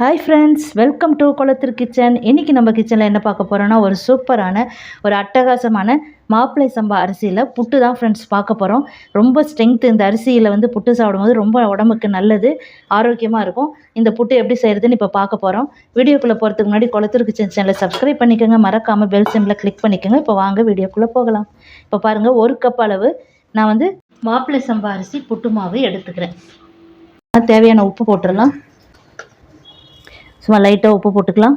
Hi friends welcome to Kulathur kitchen இன்றைக்கி நம்ம கிச்சனில் என்ன பார்க்க போகிறோன்னா ஒரு சூப்பரான ஒரு அட்டகாசமான மாப்பிளை சம்பா அரிசியில் புட்டு தான் ஃப்ரெண்ட்ஸ் பார்க்க போகிறோம் ரொம்ப ஸ்ட்ரென்த்து இந்த அரிசியில் வந்து புட்டு சாப்பிடும்போது ரொம்ப உடம்புக்கு நல்லது ஆரோக்கியமாக இருக்கும். இந்த புட்டு எப்படி செய்கிறதுன்னு இப்போ பார்க்க போகிறோம் வீடியோக்குள்ளே போகிறதுக்கு முன்னாடி குளத்தூர் கிச்சன் சேனலை சப்ஸ்கிரைப் பண்ணிக்கோங்க. மறக்காமல் பெல் சிம்பில் கிளிக் பண்ணிக்கோங்க. இப்போ வாங்க வீடியோக்குள்ளே போகலாம். இப்போ பாருங்கள் ஒரு கப் அளவு நான் வந்து மாப்பிளை சம்பா அரிசி புட்டு மாவு எடுத்துக்கிறேன். தேவையான உப்பு போட்டுடலாம். சும்மா லைட்டாக உப்பு போட்டுக்கலாம்.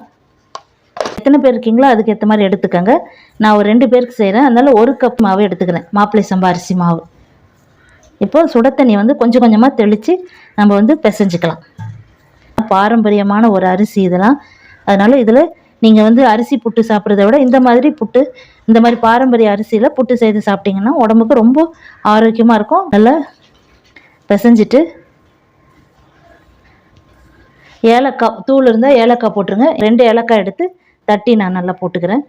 எத்தனை பேர் இருக்கீங்களோ அதுக்கு ஏற்ற மாதிரி எடுத்துக்கோங்க. நான் ஒரு ரெண்டு பேருக்கு செய்கிறேன் அதனால் ஒரு கப் மாவு எடுத்துக்கிறேன். மாப்பிள்ளை சம்பா அரிசி மாவு. இப்போ சுட தண்ணி வந்து கொஞ்சம் கொஞ்சமாக தெளித்து நம்ம வந்து பிசைஞ்சிக்கலாம். பாரம்பரியமான ஒரு அரிசி இதெல்லாம். அதனால் இதில் நீங்கள் வந்து அரிசி புட்டு சாப்பிட்றத விட இந்த மாதிரி புட்டு இந்த மாதிரி பாரம்பரிய அரிசியில் புட்டு செய்து சாப்பிட்டிங்கன்னா உடம்புக்கு ரொம்ப ஆரோக்கியமாக இருக்கும். நல்லா பிசைஞ்சிட்டு ஏலக்காய் தூள் இருந்தால் ஏலக்காய் போட்டுருங்க. ரெண்டு ஏலக்காய் எடுத்து தட்டி நான் நல்லா போட்டுக்கிறேன்.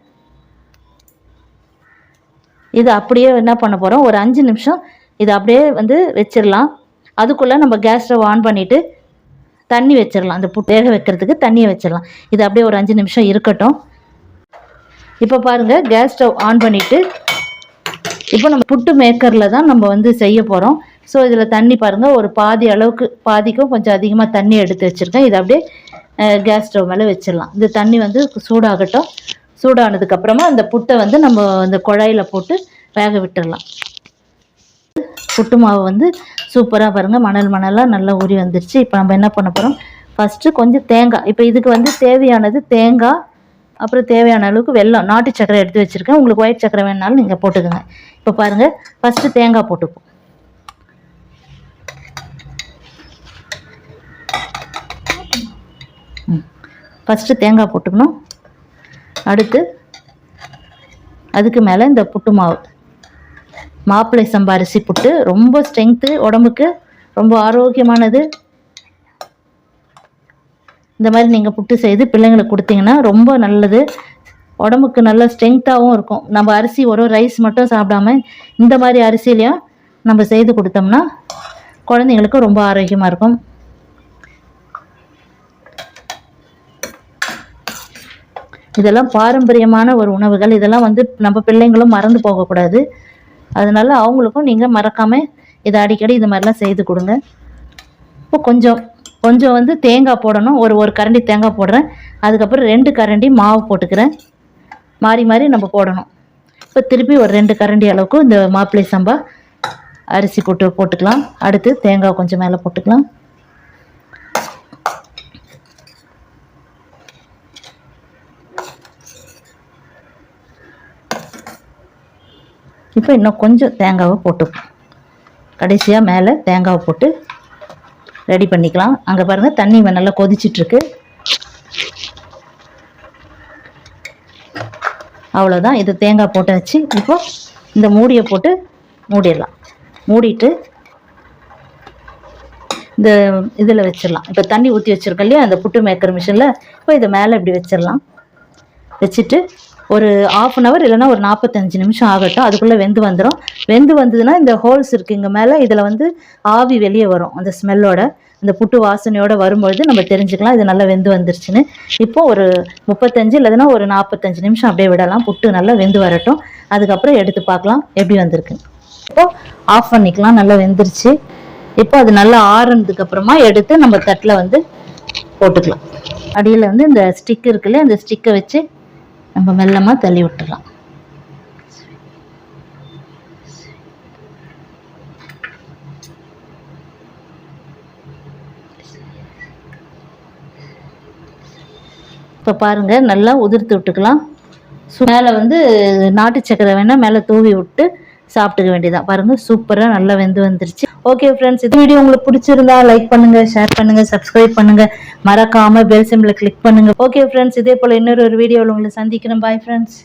இது அப்படியே என்ன பண்ண போகிறோம் ஒரு அஞ்சு நிமிஷம் இது அப்படியே வந்து வச்சிடலாம். அதுக்குள்ளே நம்ம கேஸ் ஸ்டவ் ஆன் பண்ணிவிட்டு தண்ணி வச்சிடலாம். அந்த புட்டு வேக வைக்கிறதுக்கு தண்ணியை வச்சிடலாம். இது அப்படியே ஒரு அஞ்சு நிமிஷம் இருக்கட்டும். இப்போ பாருங்கள் கேஸ் ஸ்டவ் ஆன் பண்ணிவிட்டு இப்போ நம்ம புட்டு மேக்கரில் தான் நம்ம வந்து செய்ய போகிறோம் ஸோ இதில் தண்ணி பாருங்கள் ஒரு பாதி அளவுக்கு பாதிக்கும் கொஞ்சம் அதிகமாக தண்ணி எடுத்து வச்சுருக்கேன். இதை அப்படியே கேஸ் ஸ்டவ் மேலே வச்சிடலாம். இந்த தண்ணி வந்து சூடாகட்டும். சூடானதுக்கப்புறமா அந்த புட்டை வந்து நம்ம அந்த குழாயில் போட்டு வேக விட்டுடலாம். புட்டு மாவு வந்து சூப்பராக பாருங்கள் மணல் மணலாக நல்லா ஊறி வந்துருச்சு. இப்போ நம்ம என்ன பண்ண போகிறோம் ஃபஸ்ட்டு கொஞ்சம் தேங்காய். இப்போ இதுக்கு வந்து தேவையானது தேங்காய் அப்புறம் தேவையான அளவுக்கு வெல்லம். நாட்டு சக்கரை எடுத்து வச்சுருக்கேன். உங்களுக்கு ஒயிட் சக்கரை வேணாலும் நீங்கள் போட்டுக்கோங்க. இப்போ பாருங்கள் ஃபஸ்ட்டு தேங்காய் போட்டுப்போம். ஃபஸ்ட்டு தேங்காய் போட்டுக்கணும். அடுத்து அதுக்கு மேலே இந்த புட்டு மாவு. மாப்பிள்ளை சம்பா அரிசி புட்டு ரொம்ப ஸ்ட்ரென்த்து உடம்புக்கு ரொம்ப ஆரோக்கியமானது. இந்த மாதிரி நீங்கள் புட்டு செய்து பிள்ளைங்களுக்கு கொடுத்தீங்கன்னா ரொம்ப நல்லது. உடம்புக்கு நல்ல ஸ்ட்ரென்த்தாகவும் இருக்கும். நம்ம அரிசி ஒரு ரைஸ் மட்டும் சாப்பிடாம இந்த மாதிரி அரிசிலையும் நம்ம செய்து கொடுத்தோம்னா குழந்தைங்களுக்கு ரொம்ப ஆரோக்கியமாக இருக்கும். இதெல்லாம் பாரம்பரியமான ஒரு உணவுகள். இதெல்லாம் வந்து நம்ம பிள்ளைங்களும் மறந்து போகக்கூடாது. அதனால அவங்களுக்கும் நீங்கள் மறக்காமல் இதை அடிக்கடி இது மாதிரிலாம் செய்து கொடுங்க. இப்போ கொஞ்சம் கொஞ்சம் வந்து தேங்காய் போடணும். ஒரு ஒரு கரண்டி தேங்காய் போடுறேன். அதுக்கப்புறம் ரெண்டு கரண்டி மாவு போட்டுக்கிறேன். மாறி மாறி நம்ம போடணும். இப்போ திருப்பி ஒரு ரெண்டு கரண்டி அளவுக்கு இந்த மாப்பிள்ளை சம்பா அரிசி போட்டு போட்டுக்கலாம். அடுத்து தேங்காய் கொஞ்சம் மேலே போட்டுக்கலாம். இப்போ இன்னும் கொஞ்சம் தேங்காவை போட்டு கடைசியாக மேலே தேங்காவை போட்டு ரெடி பண்ணிக்கலாம். அங்கே பாருங்கள் தண்ணி நல்லா கொதிச்சிட்ருக்கு. அவ்வளோதான் இது தேங்காய் போட்டாச்சு. இப்போ இந்த மூடியை போட்டு மூடிடலாம். மூடிட்டு இந்த இதில் வச்சிடலாம். இப்போ தண்ணி ஊற்றி வச்சுருக்கோம் இல்லையா? அந்த புட்டு மேக்கர் மிஷினில். இப்போ இதை மேலே இப்படி வச்சிடலாம். வச்சுட்டு ஒரு ஆஃப் அன் அவர் இல்லைன்னா ஒரு நாற்பத்தஞ்சு நிமிஷம் ஆகட்டும். அதுக்குள்ளே வெந்து வந்துடும் வெந்து வந்ததுன்னா இந்த ஹோல்ஸ் இருக்குது இங்கே மேலே இதில் வந்து ஆவி வெளியே வரும். அந்த ஸ்மெல்லோட இந்த புட்டு வாசனையோடு வரும்பொழுது நம்ம தெரிஞ்சுக்கலாம் இது நல்லா வெந்து வந்துருச்சுன்னு. இப்போது ஒரு முப்பத்தஞ்சு இல்லைன்னா ஒரு நாற்பத்தஞ்சு நிமிஷம் அப்படியே விடலாம். புட்டு நல்லா வெந்து வரட்டும். அதுக்கப்புறம் எடுத்து பார்க்கலாம் எப்படி வந்திருக்கு. இப்போ ஆஃப் பண்ணிக்கலாம். நல்லா வெந்துருச்சு. இப்போ அது நல்லா ஆறுனதுக்கு அப்புறமா எடுத்து நம்ம தட்டில் வந்து போட்டுக்கலாம். அடியில் வந்து இந்த ஸ்டிக் இருக்குல்ல அந்த ஸ்டிக்கை வச்சு நம்ம மெல்லமாக தள்ளி விட்டுடலாம் இப்போ பாருங்கள் நல்லா உதிர்த்து விட்டுக்கலாம். மேலே வந்து நாட்டு சக்கரை வேணால் மேலே தூவி விட்டு சாப்பிட்டுக்க வேண்டியதான் பாருங்கள் சூப்பராக நல்லா வெந்து வந்துருச்சு. ஓகே ஃப்ரெண்ட்ஸ் இந்த வீடியோ உங்களுக்கு பிடிச்சிருந்தா லைக் பண்ணுங்க ஷேர் பண்ணுங்க சப்ஸ்கிரைப் பண்ணுங்க. மறக்காம பெல் சிம்பிளை கிளிக் பண்ணுங்க. ஓகே ஃப்ரெண்ட்ஸ் இதே போல இன்னொரு ஒரு வீடியோவில் உங்களை சந்திக்கிறேன். Bye friends